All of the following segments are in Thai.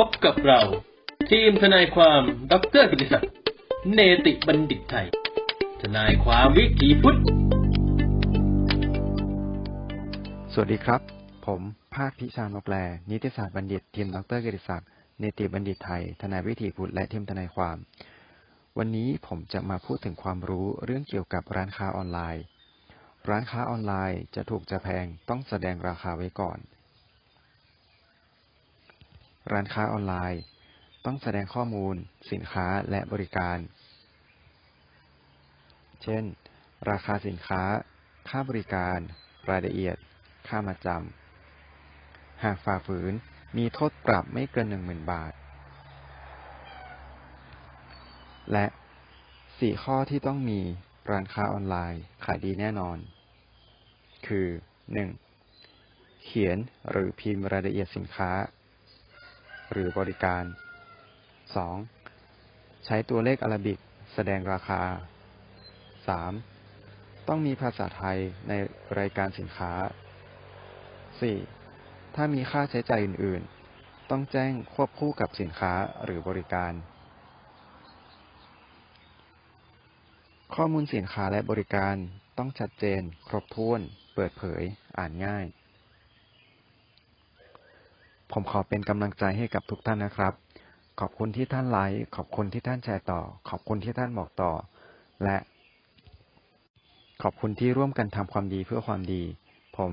พบกับเรา ทีมทนายความดรกิติศักดิ์เนติบัณฑิตไทย ทนายความวิถีพุทธ สวัสดีครับ ผมภาคพิชานกแลนิติศาสตร์บัณฑิต ทีมดรเกติศักดิ์เนติบัณฑิตไทย ทนายวิถีพุทธและทีมทนายความ วันนี้ผมจะมาพูดถึงความรู้เรื่องเกี่ยวกับร้านค้าออนไลน์ ร้านค้าออนไลน์จะถูกจะแพงต้องแสดงราคาไว้ก่อน ร้านค้าออนไลน์ ต้องแสดงข้อมูล สินค้าและบริการ เช่น ราคาสินค้า ค่าบริการ รายละเอียด ค่ามาจำ หากฝ่าฝืนมีโทษปรับไม่เกิน10,000บาท และ4ข้อที่ต้องมีร้านค้าออนไลน์ขายดีแน่นอน คือ 1. เขียนหรือพิมพ์รายละเอียดสินค้า หรือบริการ 2. ใช้ตัวเลขอาราบิกแสดงราคา 3. ต้องมีภาษาไทยในรายการสินค้า 4. ถ้ามีค่าใช้จ่ายอื่น ๆ ต้องแจ้งควบคู่กับสินค้าหรือบริการ ข้อมูลสินค้าและบริการต้องชัดเจน ครบถ้วน เปิดเผย อ่านง่าย ผมขอเป็นกำลังใจให้กับทุกท่านนะครับ ขอบคุณที่ท่านไลค์ขอบคุณที่ท่านแชร์ต่อ ขอบคุณที่ท่านบอกต่อ และขอบคุณที่ร่วมกันทำความดีเพื่อความดี ผม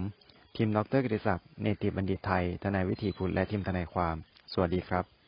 ทีมดรกฤษศักดิ์เนติบัณฑิตไทย ทนายวิถีพุทธและทีมทนายความ สวัสดีครับ